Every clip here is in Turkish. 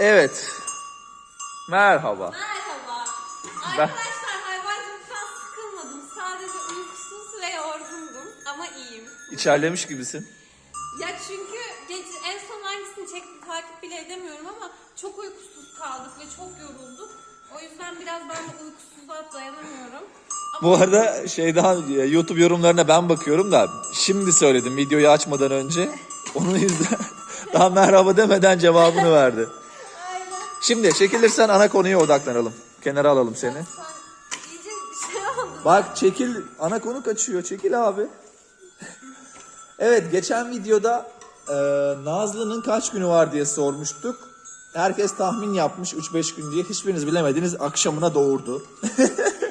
Evet. Merhaba. Merhaba. Ben- Arkadaşlar hayvancılıktan sıkılmadım. Sadece uykusuz ve yorgundum ama iyiyim. İçerlemiş gibisin. Ya çünkü gece en son hangisini çektim takip bile edemiyorum ama çok uykusuz kaldık ve çok yorulduk. O yüzden biraz ben de uykusuzluğa dayanamıyorum. Ama Bu arada şey daha YouTube yorumlarına ben bakıyorum da şimdi söyledim videoyu açmadan önce. Onun yüzden daha merhaba demeden cevabını verdi. Şimdi çekilirsen ana konuya odaklanalım. Kenara alalım seni. Sen iyice bir şey oldu. Bak çekil ana konu kaçıyor çekil abi. evet geçen videoda e, Nazlı'nın kaç günü var diye sormuştuk. Herkes tahmin yapmış 3-5 gün diye. Hiçbiriniz bilemediniz akşamına doğurdu.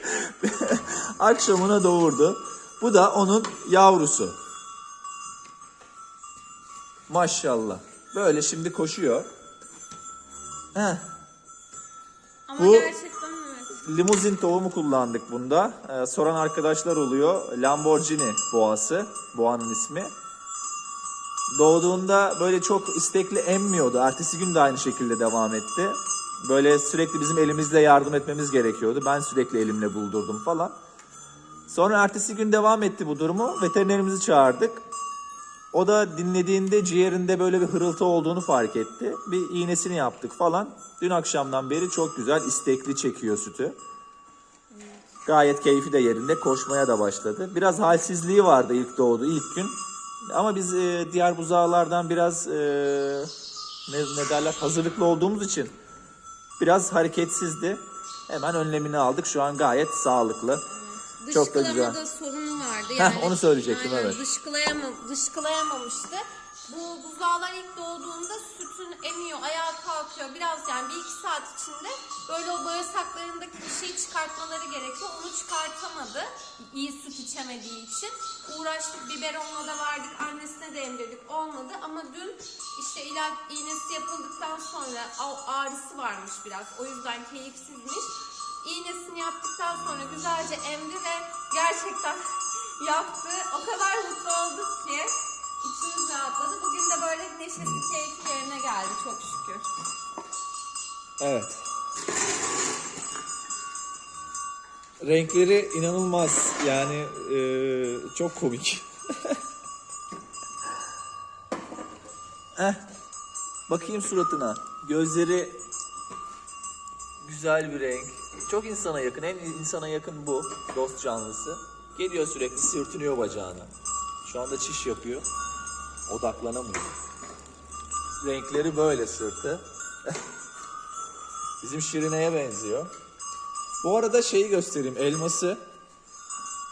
akşamına doğurdu. Bu da onun yavrusu. Maşallah. Böyle şimdi koşuyor. Heh. Ama bu- gerçekten evet. Limuzin tohumu kullandık bunda. Ee, soran arkadaşlar oluyor. Lamborghini boğası. Boğanın ismi. Doğduğunda böyle çok istekli emmiyordu. Ertesi gün de aynı şekilde devam etti. Böyle sürekli bizim elimizle yardım etmemiz gerekiyordu. Ben sürekli elimle buldurdum falan. Sonra ertesi gün devam etti bu durumu. Veterinerimizi çağırdık. O da dinlediğinde ciğerinde böyle bir hırıltı olduğunu fark etti. Bir iğnesini yaptık falan. Dün akşamdan beri çok güzel istekli çekiyor sütü. Gayet keyfi de yerinde koşmaya da başladı. Biraz halsizliği vardı ilk doğdu ilk gün. Ama biz e, diğer buzağlardan biraz e, ne, ne derler hazırlıklı olduğumuz için biraz hareketsizdi. Hemen önlemini aldık. Şu an gayet sağlıklı. Çok da güzel. Dışkılamada vardı. Heh, Yani, onu söyleyecektim, Aynen, evet. Dışkılayama, dışkılayamamıştı. Bu buzağlar ilk doğduğunda sütün emiyor, ayağa kalkıyor. Biraz yani bir iki saat içinde böyle o bağırsaklarındaki bir şeyi çıkartmaları gerekiyor. Onu çıkartamadı. iyi süt içemediği için. Uğraştık biberonla da verdik, annesine de emdirdik. Olmadı ama dün işte ilaç iğnesi yapıldıktan sonra ağrısı varmış biraz. O yüzden keyifsizmiş. İğnesini yaptıktan sonra güzelce emdi ve gerçekten yaptı. O kadar mutlu olduk ki içimiz rahatladı. Bugün de böyle neşesi keyfi yerine geldi çok şükür. Evet. Renkleri inanılmaz yani e, çok komik. eh, bakayım suratına. Gözleri güzel bir renk. Çok insana yakın. En insana yakın bu. Dost canlısı. Geliyor sürekli sürtünüyor bacağına. Şu anda çiş yapıyor. Odaklanamıyor. Renkleri böyle sırtı. Bizim Şirine'ye benziyor. Bu arada şeyi göstereyim. Elması.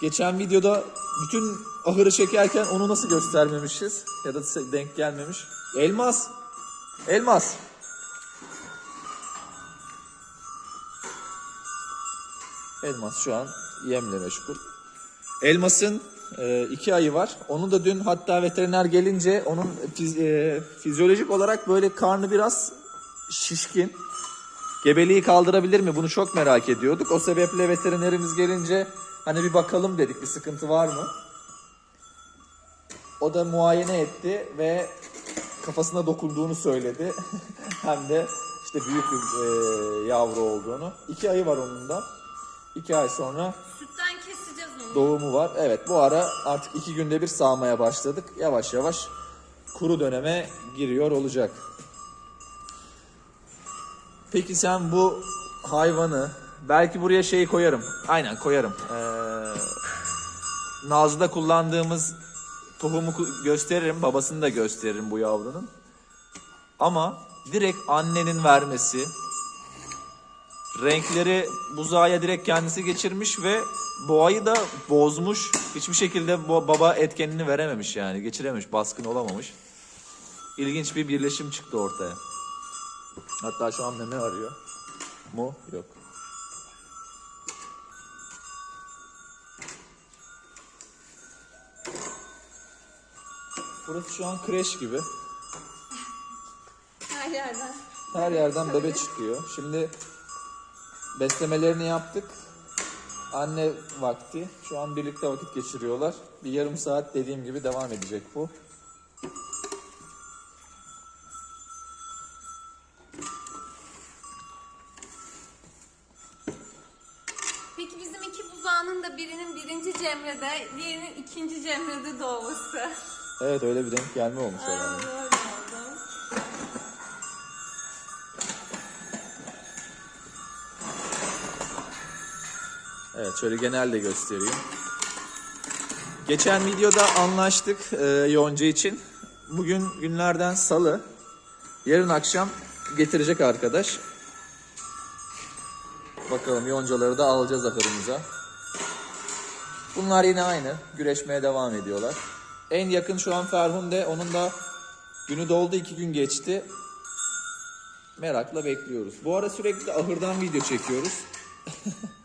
Geçen videoda bütün ahırı çekerken onu nasıl göstermemişiz? Ya da denk gelmemiş. Elmas. Elmas. Elmas şu an yemle meşgul. Elmas'ın e, iki ayı var. Onu da dün hatta veteriner gelince onun e, fizyolojik olarak böyle karnı biraz şişkin. Gebeliği kaldırabilir mi? Bunu çok merak ediyorduk. O sebeple veterinerimiz gelince hani bir bakalım dedik bir sıkıntı var mı? O da muayene etti ve kafasına dokunduğunu söyledi. Hem de işte büyük bir e, yavru olduğunu. İki ayı var onun da. İki ay sonra. Doğumu var. Evet bu ara artık iki günde bir sağmaya başladık. Yavaş yavaş kuru döneme giriyor olacak. Peki sen bu hayvanı belki buraya şeyi koyarım. Aynen koyarım. Ee, Nazlı'da kullandığımız tohumu gösteririm. Babasını da gösteririm bu yavrunun. Ama direkt annenin vermesi, Renkleri buzağa direkt kendisi geçirmiş ve boğayı da bozmuş. Hiçbir şekilde baba etkenini verememiş yani. Geçirememiş, baskın olamamış. İlginç bir birleşim çıktı ortaya. Hatta şu an meme arıyor. Mu? Yok. Burası şu an kreş gibi. Her yerden. Her yerden bebe çıkıyor. Şimdi Beslemelerini yaptık. Anne vakti. Şu an birlikte vakit geçiriyorlar. Bir yarım saat dediğim gibi devam edecek bu. Peki bizim iki buzağının da birinin birinci Cemre'de, diğerinin ikinci Cemre'de doğması. Evet öyle bir denk gelme olmuş herhalde. Evet şöyle genel de göstereyim. Geçen videoda anlaştık e, Yonca için. Bugün günlerden salı. Yarın akşam getirecek arkadaş. Bakalım yoncaları da alacağız ahırımıza. Bunlar yine aynı. Güreşmeye devam ediyorlar. En yakın şu an Ferhunde. Onun da günü doldu iki gün geçti. Merakla bekliyoruz. Bu ara sürekli ahırdan video çekiyoruz.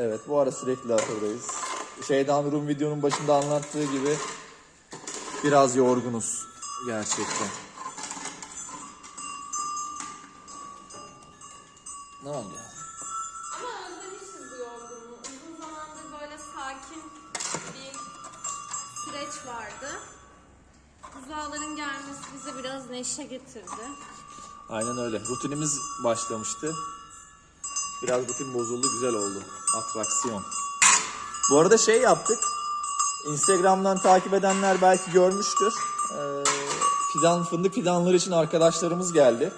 Evet bu ara sürekli ahırdayız. Şeydan Rum videonun başında anlattığı gibi biraz yorgunuz gerçekten. Ne oldu ya? Ama özlemişiz bu yorgunluğu. Uzun zamandır böyle sakin bir süreç vardı. Buzağların gelmesi bize biraz neşe getirdi. Aynen öyle. Rutinimiz başlamıştı. Biraz rutin bozuldu, güzel oldu. Atraksiyon. Bu arada şey yaptık. Instagram'dan takip edenler belki görmüştür. Ee, fidan, fındık fidanları için arkadaşlarımız geldi.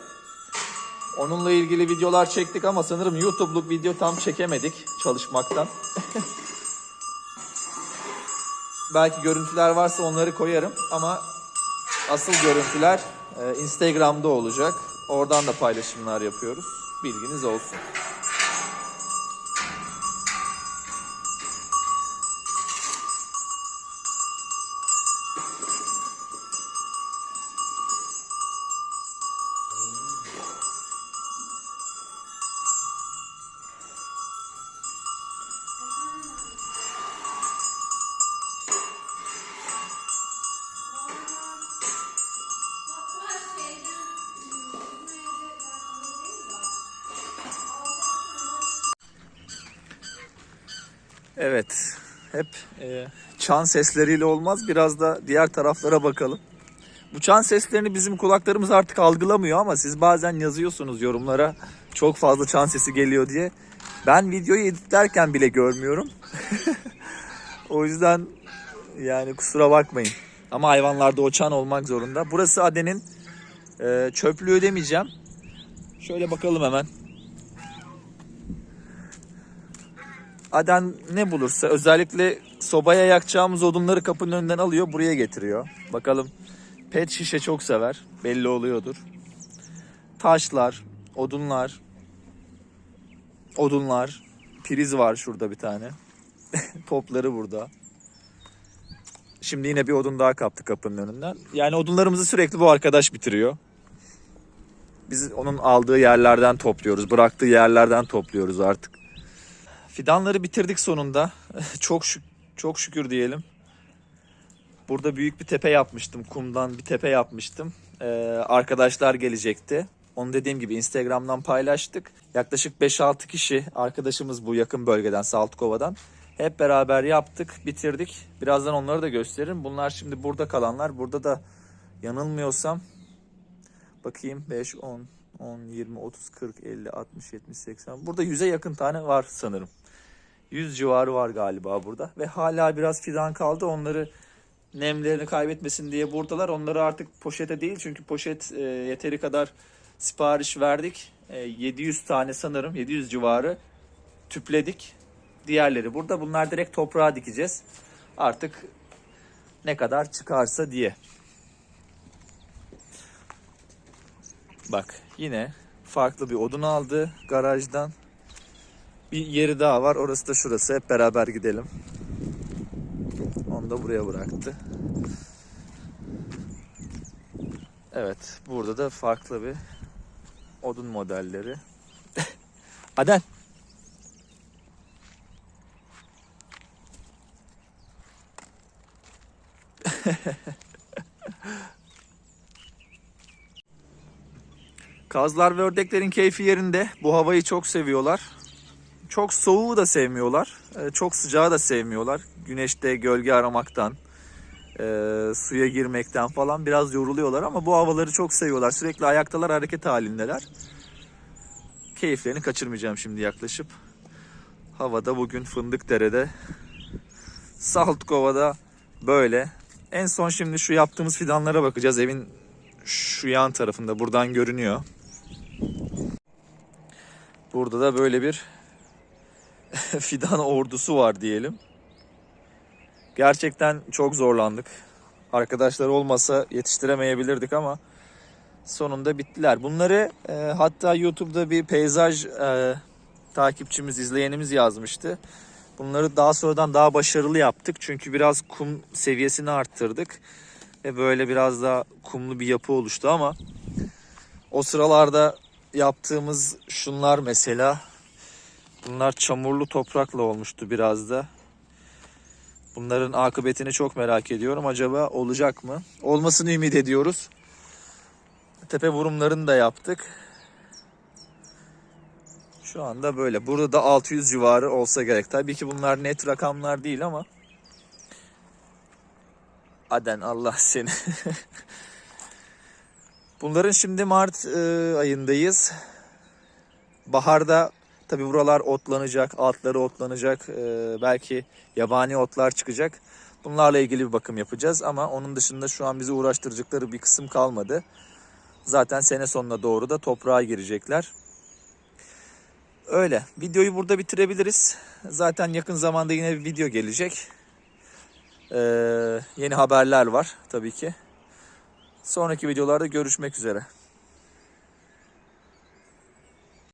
Onunla ilgili videolar çektik ama sanırım YouTube'luk video tam çekemedik çalışmaktan. belki görüntüler varsa onları koyarım ama asıl görüntüler e, Instagram'da olacak. Oradan da paylaşımlar yapıyoruz. Bilginiz olsun. Evet. Hep e, çan sesleriyle olmaz. Biraz da diğer taraflara bakalım. Bu çan seslerini bizim kulaklarımız artık algılamıyor ama siz bazen yazıyorsunuz yorumlara çok fazla çan sesi geliyor diye. Ben videoyu editlerken bile görmüyorum. o yüzden yani kusura bakmayın. Ama hayvanlarda o çan olmak zorunda. Burası Aden'in e, çöplüğü demeyeceğim. Şöyle bakalım hemen. Aden ne bulursa özellikle sobaya yakacağımız odunları kapının önünden alıyor buraya getiriyor. Bakalım pet şişe çok sever belli oluyordur. Taşlar, odunlar, odunlar, priz var şurada bir tane. Topları burada. Şimdi yine bir odun daha kaptı kapının önünden. Yani odunlarımızı sürekli bu arkadaş bitiriyor. Biz onun aldığı yerlerden topluyoruz, bıraktığı yerlerden topluyoruz artık. Fidanları bitirdik sonunda. çok şük çok şükür diyelim. Burada büyük bir tepe yapmıştım. Kumdan bir tepe yapmıştım. Ee, arkadaşlar gelecekti. Onu dediğim gibi Instagram'dan paylaştık. Yaklaşık 5-6 kişi arkadaşımız bu yakın bölgeden Saltkova'dan. Hep beraber yaptık, bitirdik. Birazdan onları da gösteririm. Bunlar şimdi burada kalanlar. Burada da yanılmıyorsam bakayım 5, 10, 10, 20, 30, 40, 50, 60, 70, 80. Burada 100'e yakın tane var sanırım. 100 civarı var galiba burada. Ve hala biraz fidan kaldı. Onları nemlerini kaybetmesin diye buradalar. Onları artık poşete değil çünkü poşet e, yeteri kadar sipariş verdik. E, 700 tane sanırım 700 civarı tüpledik. Diğerleri burada. Bunlar direkt toprağa dikeceğiz. Artık ne kadar çıkarsa diye. Bak yine farklı bir odun aldı garajdan. Bir yeri daha var. Orası da şurası. Hep beraber gidelim. Onu da buraya bıraktı. Evet. Burada da farklı bir odun modelleri. Aden. Kazlar ve ördeklerin keyfi yerinde. Bu havayı çok seviyorlar. Çok soğuğu da sevmiyorlar. Ee, Çok sıcağı da sevmiyorlar. Güneşte gölge aramaktan, e, suya girmekten falan biraz yoruluyorlar ama bu havaları çok seviyorlar. Sürekli ayaktalar, hareket halindeler. Keyiflerini kaçırmayacağım şimdi yaklaşıp. Havada bugün Fındıkdere'de. Saltkova'da böyle. En son şimdi şu yaptığımız fidanlara bakacağız. Evin şu yan tarafında buradan görünüyor. Burada da böyle bir fidan ordusu var diyelim. Gerçekten çok zorlandık. Arkadaşlar olmasa yetiştiremeyebilirdik ama sonunda bittiler. Bunları e, hatta YouTube'da bir peyzaj e, takipçimiz, izleyenimiz yazmıştı. Bunları daha sonradan daha başarılı yaptık. Çünkü biraz kum seviyesini arttırdık. Ve böyle biraz daha kumlu bir yapı oluştu ama o sıralarda yaptığımız şunlar mesela bunlar çamurlu toprakla olmuştu biraz da. Bunların akıbetini çok merak ediyorum. Acaba olacak mı? Olmasını ümit ediyoruz. Tepe vurumlarını da yaptık. Şu anda böyle. Burada da 600 civarı olsa gerek. Tabii ki bunlar net rakamlar değil ama Aden Allah seni. Bunların şimdi Mart e, ayındayız. Baharda tabi buralar otlanacak, altları otlanacak. e, belki yabani otlar çıkacak. Bunlarla ilgili bir bakım yapacağız ama onun dışında şu an bizi uğraştıracakları bir kısım kalmadı. Zaten sene sonuna doğru da toprağa girecekler. Öyle. Videoyu burada bitirebiliriz. Zaten yakın zamanda yine bir video gelecek. Ee, yeni haberler var tabii ki. Sonraki videolarda görüşmek üzere.